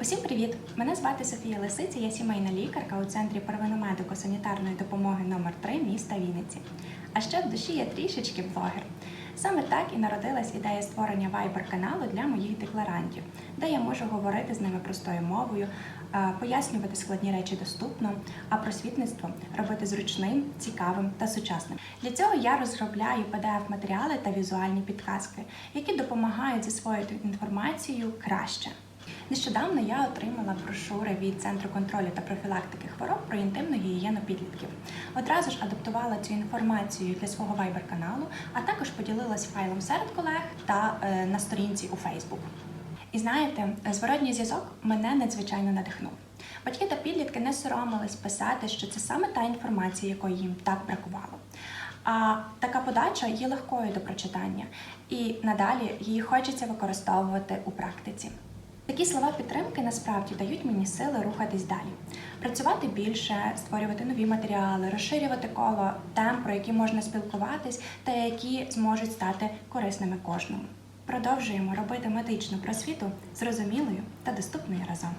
Усім привіт! Мене звати Софія Лисиця, я сімейна лікарка у центрі первинно-медико-санітарної допомоги номер 3 міста Вінниці. А ще в душі я трішечки блогер. Саме так і народилась ідея створення вайбер-каналу для моїх декларантів, де я можу говорити з ними простою мовою, пояснювати складні речі доступно, а просвітництво робити зручним, цікавим та сучасним. Для цього я розробляю PDF-матеріали та візуальні підказки, які допомагають засвоїти інформацію краще. Нещодавно я отримала брошури від Центру контролю та профілактики хвороб про інтимну гігієну підлітків. Одразу ж адаптувала цю інформацію для свого вайбер-каналу, а також поділилась файлом серед колег та е, на сторінці у Facebook. І знаєте, зворотній зв'язок мене надзвичайно надихнув. Батьки та підлітки не соромились писати, що це саме та інформація, якої їм так бракувало. А така подача є легкою до прочитання, і надалі її хочеться використовувати у практиці. Такі слова підтримки насправді дають мені сили рухатись далі, працювати більше, створювати нові матеріали, розширювати коло тем, про які можна спілкуватись, та які зможуть стати корисними кожному. Продовжуємо робити медичну просвіту зрозумілою та доступною разом.